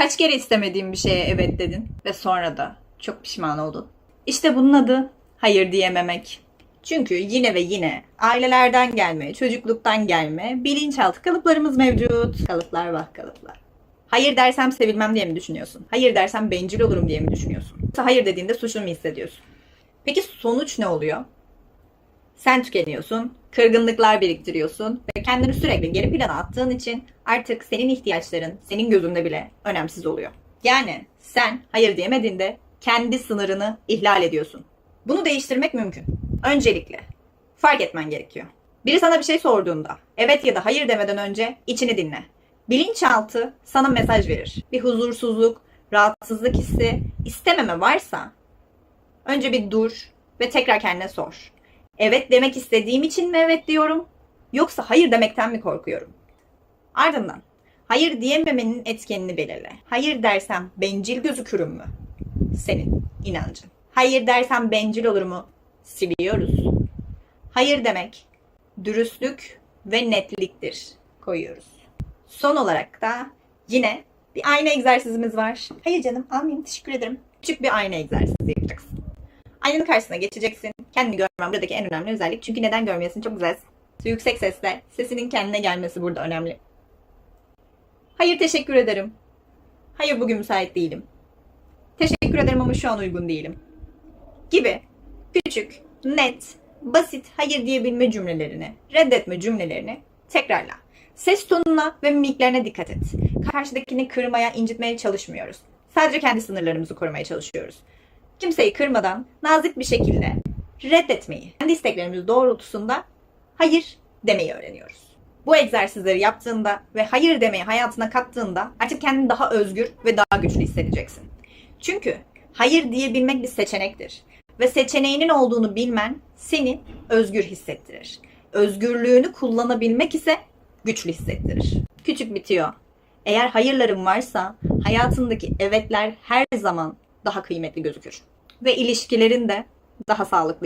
Kaç kere istemediğin bir şeye evet dedin ve sonra da çok pişman oldun. İşte bunun adı hayır diyememek. Çünkü yine ve yine ailelerden gelme, çocukluktan gelme bilinçaltı kalıplarımız mevcut. Kalıplar var kalıplar. Hayır dersem sevilmem diye mi düşünüyorsun? Hayır dersem bencil olurum diye mi düşünüyorsun? Hayır dediğinde suçlu mu hissediyorsun? Peki sonuç ne oluyor? Sen tükeniyorsun, kırgınlıklar biriktiriyorsun ve kendini sürekli geri plana attığın için artık senin ihtiyaçların senin gözünde bile önemsiz oluyor. Yani sen hayır diyemediğinde kendi sınırını ihlal ediyorsun. Bunu değiştirmek mümkün. Öncelikle fark etmen gerekiyor. Biri sana bir şey sorduğunda evet ya da hayır demeden önce içini dinle. Bilinçaltı sana mesaj verir. Bir huzursuzluk, rahatsızlık hissi, istememe varsa önce bir dur ve tekrar kendine sor. Evet demek istediğim için mi evet diyorum? Yoksa hayır demekten mi korkuyorum? Ardından hayır diyememenin etkenini belirle. Hayır dersem bencil gözükürüm mü? Senin inancın. Hayır dersem bencil olur mu? Siliyoruz. Hayır demek dürüstlük ve netliktir koyuyoruz. Son olarak da yine bir ayna egzersizimiz var. Hayır canım almayayım teşekkür ederim. Küçük bir ayna egzersizi yapacaksın. Aynanın karşısına geçeceksin. Kendini görmen buradaki en önemli özellik. Çünkü neden görmüyorsun? Çok güzel. Yüksek sesle sesinin kendine gelmesi burada önemli. Hayır teşekkür ederim. Hayır bugün müsait değilim. Teşekkür ederim ama şu an uygun değilim. Gibi küçük, net, basit hayır diyebilme cümlelerini, reddetme cümlelerini tekrarla. Ses tonuna ve mimiklerine dikkat et. Karşıdakini kırmaya, incitmeye çalışmıyoruz. Sadece kendi sınırlarımızı korumaya çalışıyoruz. Kimseyi kırmadan nazik bir şekilde reddetmeyi, kendi isteklerimiz doğrultusunda hayır demeyi öğreniyoruz. Bu egzersizleri yaptığında ve hayır demeyi hayatına kattığında artık kendini daha özgür ve daha güçlü hissedeceksin. Çünkü hayır diyebilmek bir seçenektir ve seçeneğinin olduğunu bilmen seni özgür hissettirir. Özgürlüğünü kullanabilmek ise güçlü hissettirir. Küçük bitiyor. Eğer hayırların varsa hayatındaki evetler her zaman daha kıymetli gözükür. Ve ilişkilerin de daha sağlıklı